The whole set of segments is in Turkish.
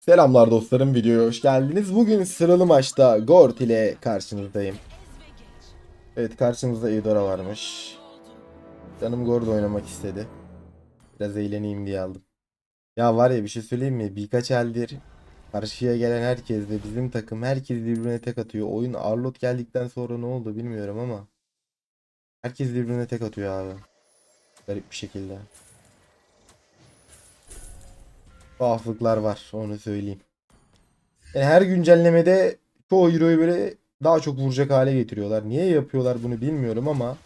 Selamlar dostlarım videoya hoş geldiniz. Bugün sıralı maçta Gort ile karşınızdayım. Evet karşımızda Eudora varmış. Canım Gord oynamak istedi. Biraz eğleneyim diye aldım. Ya var ya bir şey söyleyeyim mi? Birkaç eldir karşıya gelen herkes ve bizim takım herkes birbirine tek atıyor. Oyun Arlot geldikten sonra ne oldu bilmiyorum ama. Herkes birbirine tek atıyor abi. Garip bir şekilde. Tuhaflıklar var onu söyleyeyim. Yani her güncellemede çoğu hero'yu böyle daha çok vuracak hale getiriyorlar. Niye yapıyorlar bunu bilmiyorum ama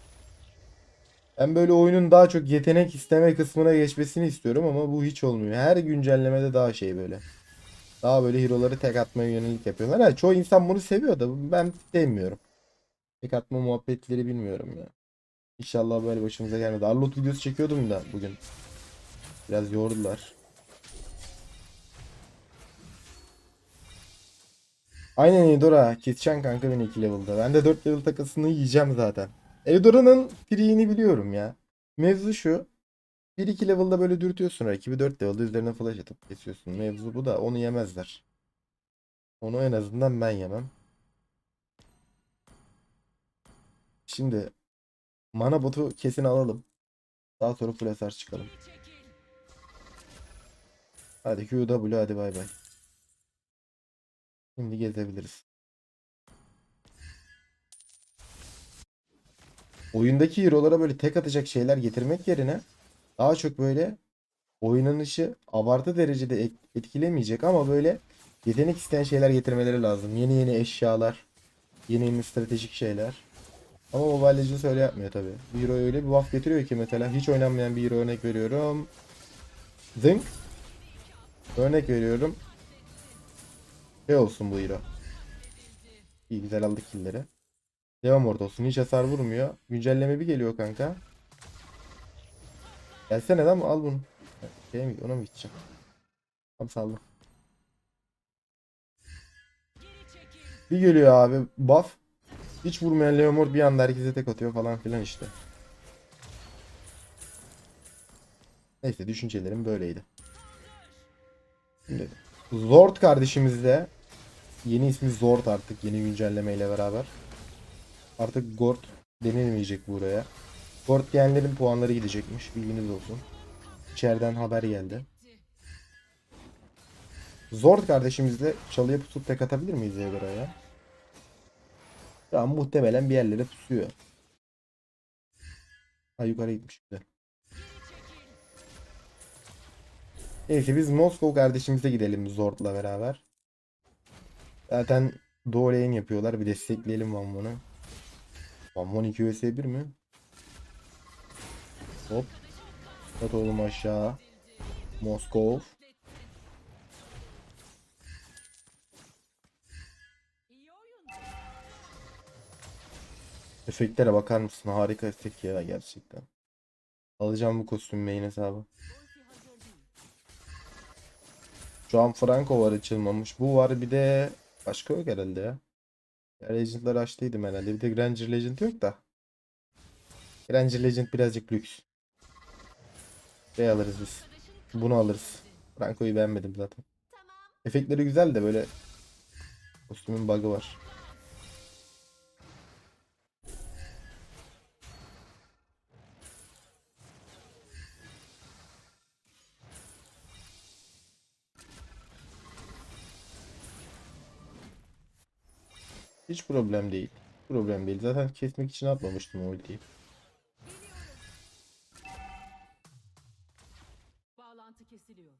ben böyle oyunun daha çok yetenek isteme kısmına geçmesini istiyorum ama bu hiç olmuyor. Her güncellemede daha şey böyle. Daha böyle hero'ları tek atmaya yönelik yapıyorlar. Ha, çoğu insan bunu seviyor da ben sevmiyorum. Tek atma muhabbetleri bilmiyorum ya. İnşallah böyle başımıza gelmedi. Arlot videosu çekiyordum da bugün. Biraz yordular. Aynen Eudora. Keseceksin kanka beni 2 level'da. Ben de 4 level takasını yiyeceğim zaten. Eudora'nın free'ini biliyorum ya. Mevzu şu. 1-2 level'da böyle dürtüyorsun rakibi 4 level'da üzerine flash atıp kesiyorsun. Mevzu bu da onu yemezler. Onu en azından ben yemem. Şimdi mana botu kesin alalım. Daha sonra full çıkalım. Hadi QW hadi bay bay. Şimdi gezebiliriz. Oyundaki hero'lara böyle tek atacak şeyler getirmek yerine daha çok böyle oynanışı abartı derecede et- etkilemeyecek ama böyle yetenek isteyen şeyler getirmeleri lazım. Yeni yeni eşyalar, yeni yeni stratejik şeyler. Ama Mobile Legends öyle yapmıyor tabi. Bir hero öyle bir buff getiriyor ki mesela hiç oynanmayan bir hero örnek veriyorum. Zınk. Örnek veriyorum. Şey olsun bu hero. İyi güzel aldık killleri. Devam orada olsun. Hiç hasar vurmuyor. Güncelleme bir geliyor kanka. Gelsene lan al bunu. Şey mi? Ona mı gideceğim? Tamam saldım. Bir geliyor abi buff. Hiç vurmayan Leomord bir anda herkese tek atıyor falan filan işte. Neyse düşüncelerim böyleydi. Şimdi Zord kardeşimiz de yeni ismi Zord artık yeni güncellemeyle beraber. Artık Gord denilmeyecek buraya. Gord diyenlerin puanları gidecekmiş. Bilginiz olsun. İçeriden haber geldi. Zord kardeşimizle çalıya pusup tek atabilir miyiz diye buraya? Şu an muhtemelen bir yerlere pusuyor. Ha yukarı gitmiş. Güzel. Neyse biz Moskov kardeşimize gidelim Zord'la beraber. Zaten Doğu lane yapıyorlar. Bir destekleyelim Vanmon'u. Vanmon 2 vs 1 mi? Hop. At oğlum aşağı. Moskov. Efektlere bakar mısın? Harika efekt ya gerçekten. Alacağım bu kostüm main hesabı. Şu an Franco var açılmamış. Bu var bir de başka yok herhalde ya. ya Legend'ları açtıydım herhalde. Bir de Granger Legend yok da. Granger Legend birazcık lüks. Şey alırız biz. Bunu alırız. Franco'yu beğenmedim zaten. Efektleri güzel de böyle kostümün bug'ı var. Hiç problem değil. Problem değil. Zaten kesmek için atmamıştım o ultiyi. Bağlantı kesiliyor.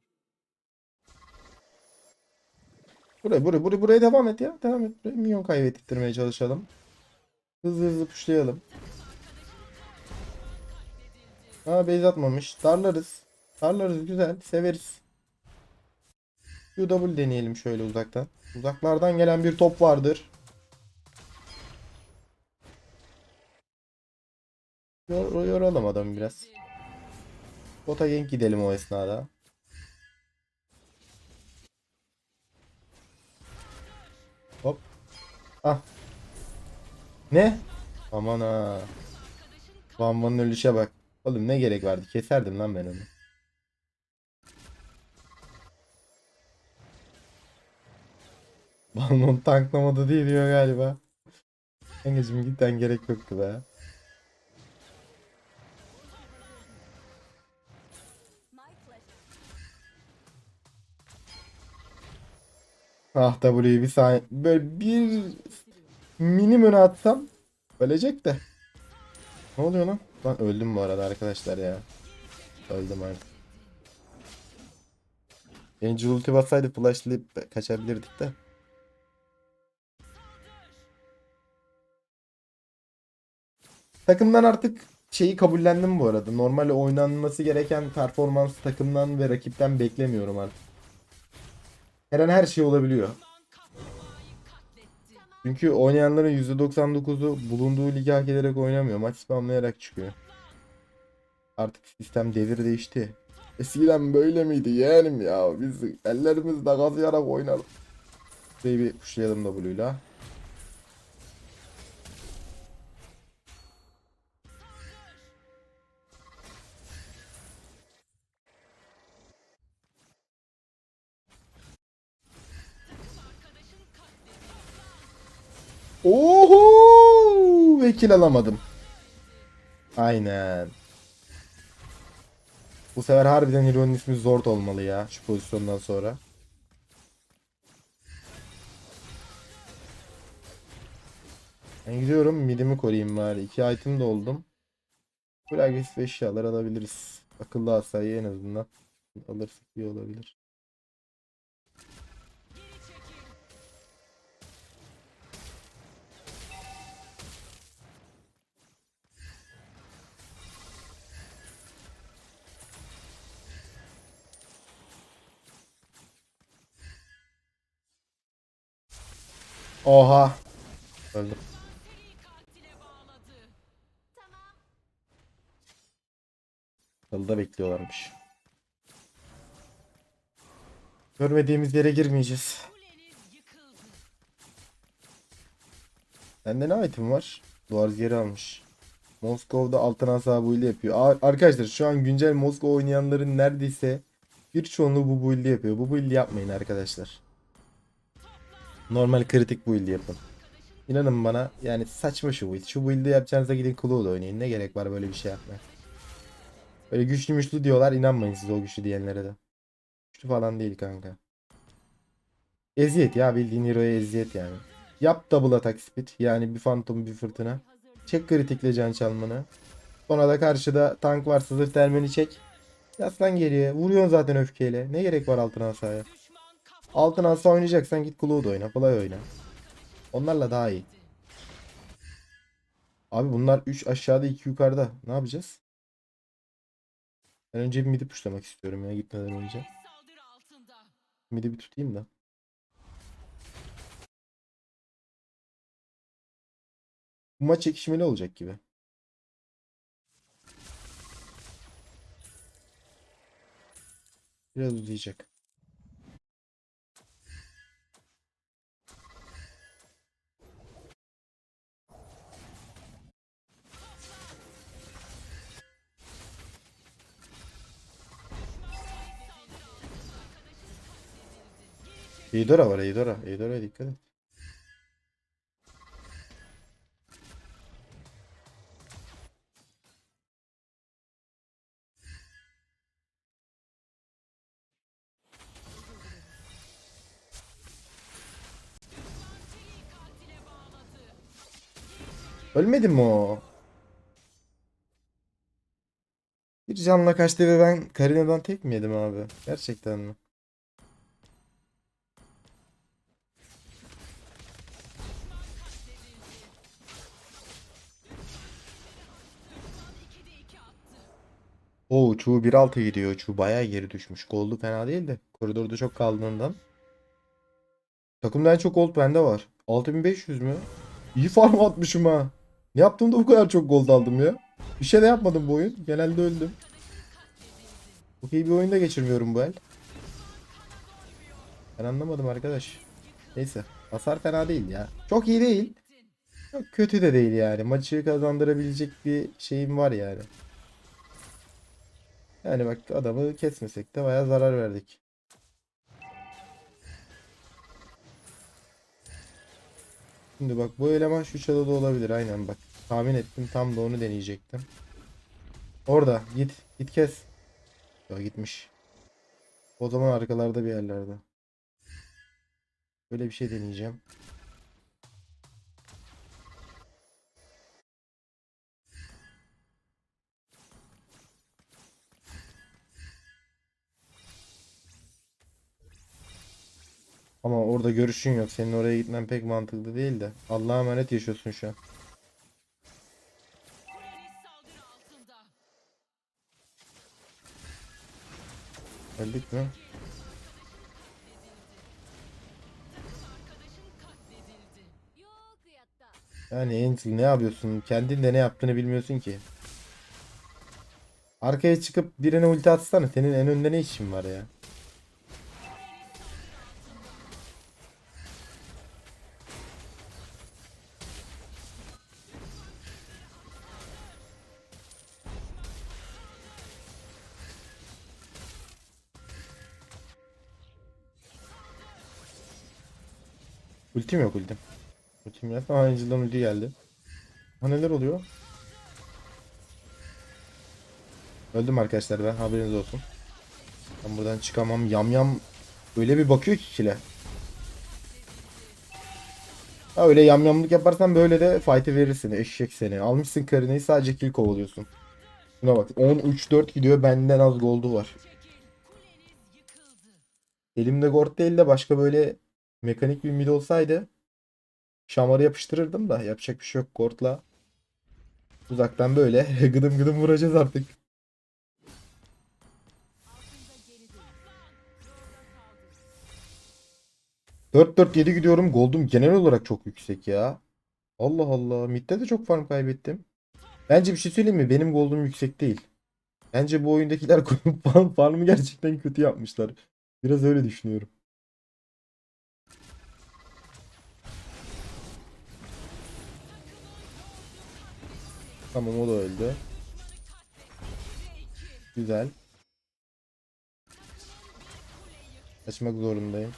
Buraya buraya buraya buraya devam et ya. Devam et. Minyon kaybettirmeye çalışalım. Hızlı hızlı puşlayalım. Ha base atmamış. Darlarız. Darlarız güzel. Severiz. QW deneyelim şöyle uzaktan. Uzaklardan gelen bir top vardır. Yor yoralım adamı biraz. Bota gank gidelim o esnada. Hop. Ah. Ne? Aman ha. Van Van'ın ölüşe bak. Oğlum ne gerek vardı? Keserdim lan ben onu. Balmont tanklamadı diye diyor galiba. Kankacım gitten gerek yoktu be. Ah W'yi bir saniye. Böyle bir minim öne atsam ölecek de. Ne oluyor lan? Lan öldüm bu arada arkadaşlar ya. Öldüm artık. Angel ulti bassaydı flashlayıp kaçabilirdik de. Takımdan artık şeyi kabullendim bu arada. Normalde oynanması gereken performans takımdan ve rakipten beklemiyorum artık. Her an her şey olabiliyor. Çünkü oynayanların %99'u bulunduğu ligi hak ederek oynamıyor. Maç spamlayarak çıkıyor. Artık sistem devir değişti. Eskiden böyle miydi yeğenim ya? Biz ellerimizle kazıyarak oynardık. Şurayı bir kuşlayalım W'yla. Oho! Vekil alamadım. Aynen. Bu sefer harbiden Hero'nun ismi Zord olmalı ya şu pozisyondan sonra. Ben gidiyorum midimi koruyayım bari. İki item de oldum. Böyle agresif eşyalar alabiliriz. Akıllı asayı en azından alırsak iyi olabilir. Oha. Öldüm. Yolda bekliyorlarmış. Görmediğimiz yere girmeyeceğiz. Bende ne item var? Duvar geri almış. Moskova'da altın build yapıyor. Arkadaşlar şu an güncel Moskova oynayanların neredeyse bir çoğunluğu bu build yapıyor. Bu build yapmayın arkadaşlar. Normal kritik build yapın. İnanın bana yani saçma şu build. Şu build'i yapacağınıza gidin Claw'da oynayın. Ne gerek var böyle bir şey yapmaya. Böyle güçlü müçlü diyorlar. inanmayın siz o güçlü diyenlere de. Güçlü falan değil kanka. Eziyet ya bildiğin hero'ya eziyet yani. Yap double attack speed. Yani bir phantom bir fırtına. Çek kritikle can çalmanı. Sonra da karşıda tank varsa zırh termini çek. Yaslan geriye. Vuruyorsun zaten öfkeyle. Ne gerek var altın asaya? Altın asa oynayacaksan git Cloud oyna. Play oyna. Onlarla daha iyi. Abi bunlar 3 aşağıda 2 yukarıda. Ne yapacağız? Ben önce bir midi puşlamak istiyorum ya gitmeden önce. Midi bir tutayım da. Bu maç çekişmeli olacak gibi. Biraz uzayacak. Eidora var Eidora. Eidora'ya dikkat et. Ölmedi mi o? Bir canla kaçtı ve ben Karina'dan tek mi yedim abi? Gerçekten mi? Oo Çuğ 1.6 gidiyor. Çuğ bayağı geri düşmüş. Gold'u fena değil de. Koridorda çok kaldığından. Takımda en çok gold bende var. 6500 mü? İyi farm atmışım ha. Ne yaptığımda bu kadar çok gold aldım ya. Bir şey de yapmadım bu oyun. Genelde öldüm. Çok iyi bir oyunda geçirmiyorum bu el. Ben anlamadım arkadaş. Neyse. Hasar fena değil ya. Çok iyi değil. Çok kötü de değil yani. Maçı kazandırabilecek bir şeyim var yani. Yani bak adamı kesmesek de bayağı zarar verdik. Şimdi bak bu eleman şu çalıda olabilir aynen bak. Tahmin ettim tam da onu deneyecektim. Orada git git kes. Ya gitmiş. O zaman arkalarda bir yerlerde. Böyle bir şey deneyeceğim. Ama orada görüşün yok. Senin oraya gitmen pek mantıklı değil de. Allah'a emanet yaşıyorsun şu an. Öldük mü? Yani Angel ne yapıyorsun? Kendin de ne yaptığını bilmiyorsun ki. Arkaya çıkıp birine ulti atsana. Senin en önde ne işin var ya? Ultim yok ultim. Ultim yok. Aa Angel'dan ulti geldi. Ha neler oluyor? Öldüm arkadaşlar ben haberiniz olsun. Ben buradan çıkamam. Yam yam öyle bir bakıyor ki kile. Ha öyle yamyamlık yaparsan böyle de fight'ı verirsin. Eşek seni. Almışsın karinayı sadece kill kovalıyorsun. Buna bak 10-3-4 gidiyor benden az gold'u var. Elimde gord değil de başka böyle mekanik bir mid olsaydı şamarı yapıştırırdım da yapacak bir şey yok gordla. Uzaktan böyle gıdım gıdım vuracağız artık. Yolda kaldı. 4-4-7 gidiyorum. Gold'um genel olarak çok yüksek ya. Allah Allah. Mid'de de çok farm kaybettim. Bence bir şey söyleyeyim mi? Benim gold'um yüksek değil. Bence bu oyundakiler farm, farmı gerçekten kötü yapmışlar. Biraz öyle düşünüyorum. Tamam o da öldü. Güzel. Kaçmak zorundayım.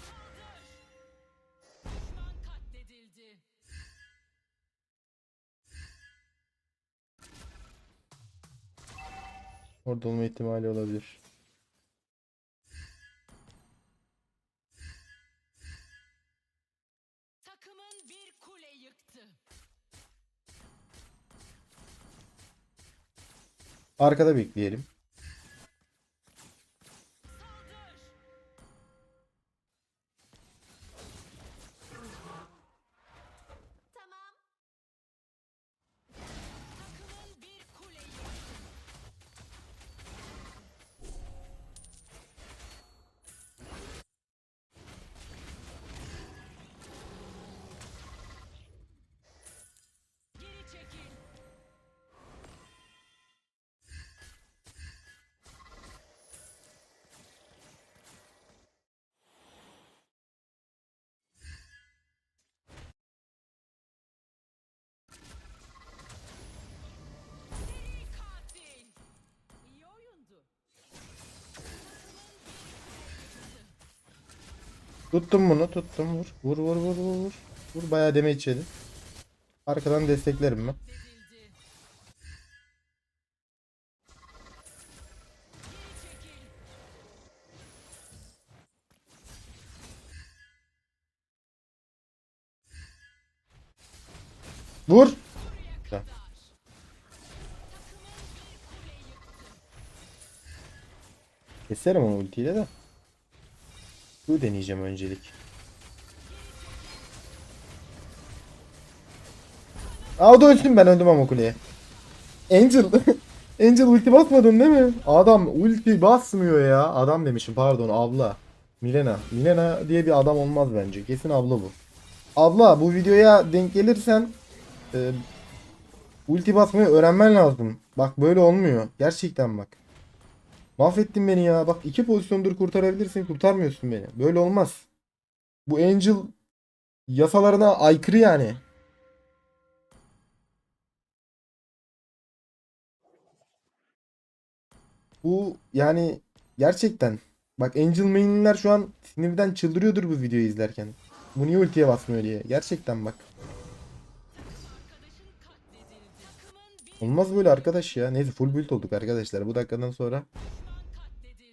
Orada olma ihtimali olabilir. Arkada bekleyelim. Tuttum bunu tuttum vur. Vur vur vur vur vur. Vur bayağı damage yedi. Arkadan desteklerim ben. Vur. Güzel. Keserim onu ultiyle de. Bu deneyeceğim öncelik. Aa o da ölsün ben öldüm ama kuleye. Angel. Angel ulti basmadın değil mi? Adam ulti basmıyor ya. Adam demişim pardon abla. Milena. Milena diye bir adam olmaz bence. Kesin abla bu. Abla bu videoya denk gelirsen e, ulti basmayı öğrenmen lazım. Bak böyle olmuyor. Gerçekten bak. Mahvettin beni ya. Bak iki pozisyondur kurtarabilirsin. Kurtarmıyorsun beni. Böyle olmaz. Bu Angel yasalarına aykırı yani. Bu yani gerçekten bak Angel main'ler şu an sinirden çıldırıyordur bu videoyu izlerken. Bu niye ultiye basmıyor diye. Gerçekten bak. Olmaz böyle arkadaş ya. Neyse full build olduk arkadaşlar. Bu dakikadan sonra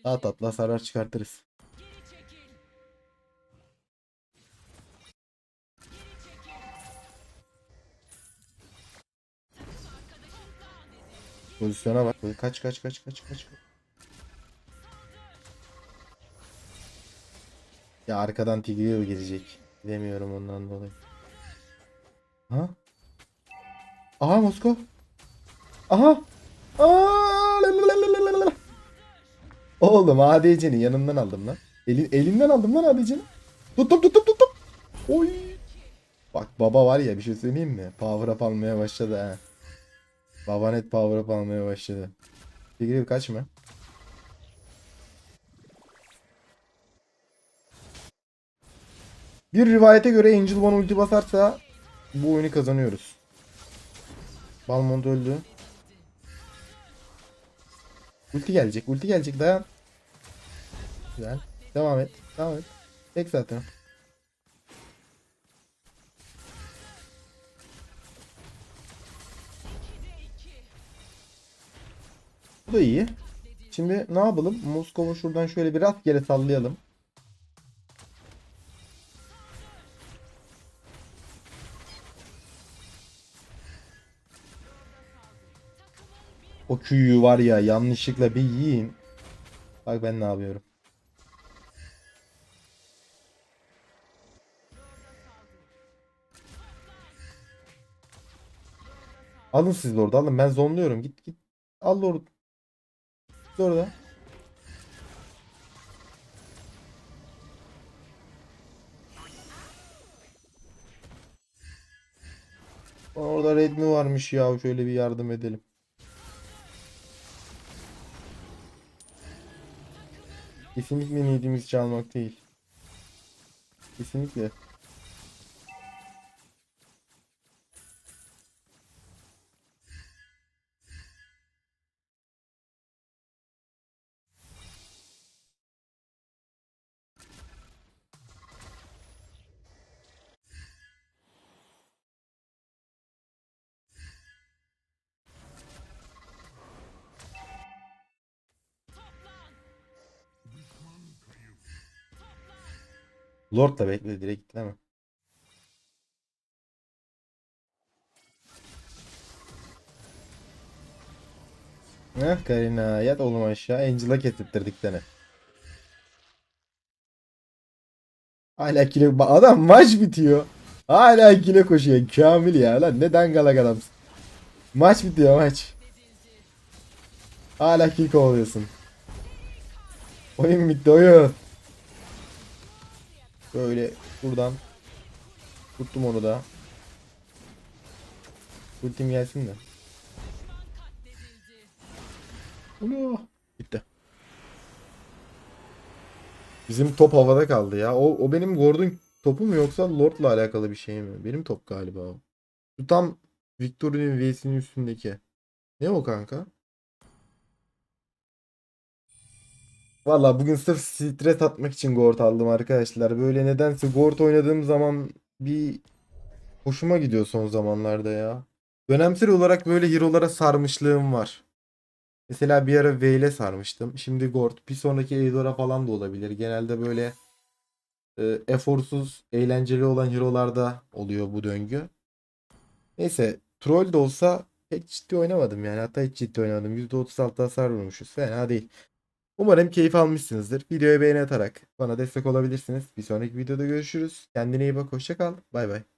daha tatlı hasarlar çıkartırız. Pozisyona bak. Kaç kaç kaç kaç kaç. Ya arkadan Tigreal gelecek. Bilemiyorum ondan dolayı. Ha? Aha Moskov. Aha. Aa. Oğlum ADC'nin yanından aldım lan. Elin, elimden aldım lan ADC'ni. Tuttum tuttum tuttum. Oy. Bak baba var ya bir şey söyleyeyim mi? Power up almaya başladı ha. Baba net power up almaya başladı. Tigreal kaçma. Bir rivayete göre Angel One ulti basarsa bu oyunu kazanıyoruz. Balmont öldü. Ulti gelecek, ulti gelecek dayan. Güzel. Devam et, devam et. Tek zaten. Bu da iyi. Şimdi ne yapalım? Moskova'ı şuradan şöyle bir rastgele sallayalım. O küyüğü var ya yanlışlıkla bir yiyin. Bak ben ne yapıyorum. Alın siz orada alın. Ben zonluyorum. Git git. Al orada. Git orada. Orada Redmi varmış ya. Şöyle bir yardım edelim. Kesinlikle niyetimiz çalmak değil. Kesinlikle. Lord da bekle direkt gitleme. Heh Karina yat oğlum aşağı. Angel'a getirttirdik seni. Hala kile Ba- adam maç bitiyor. Hala kile koşuyor. Kamil ya lan ne dangalak adamsın. Maç bitiyor maç. Hala kill kovalıyorsun. Oyun bitti oyun. Böyle buradan tuttum onu da. Ultim gelsin de. Ulu. Bitti. Bizim top havada kaldı ya. O, o benim Gordon topu mu yoksa Lord'la alakalı bir şey mi? Benim top galiba o. Şu tam Victory'nin V'sinin üstündeki. Ne o kanka? Valla bugün sırf stres atmak için Gord aldım arkadaşlar. Böyle nedense Gord oynadığım zaman bir hoşuma gidiyor son zamanlarda ya. Dönemsel olarak böyle hero'lara sarmışlığım var. Mesela bir ara Veil'e sarmıştım. Şimdi Gord. Bir sonraki Eidor'a falan da olabilir. Genelde böyle e, eforsuz, eğlenceli olan hero'larda oluyor bu döngü. Neyse. Troll de olsa hiç ciddi oynamadım yani. Hatta hiç ciddi oynamadım. %36 hasar vurmuşuz. Fena değil. Umarım keyif almışsınızdır. Videoya beğeni atarak bana destek olabilirsiniz. Bir sonraki videoda görüşürüz. Kendine iyi bak. Hoşça kal. Bay bay.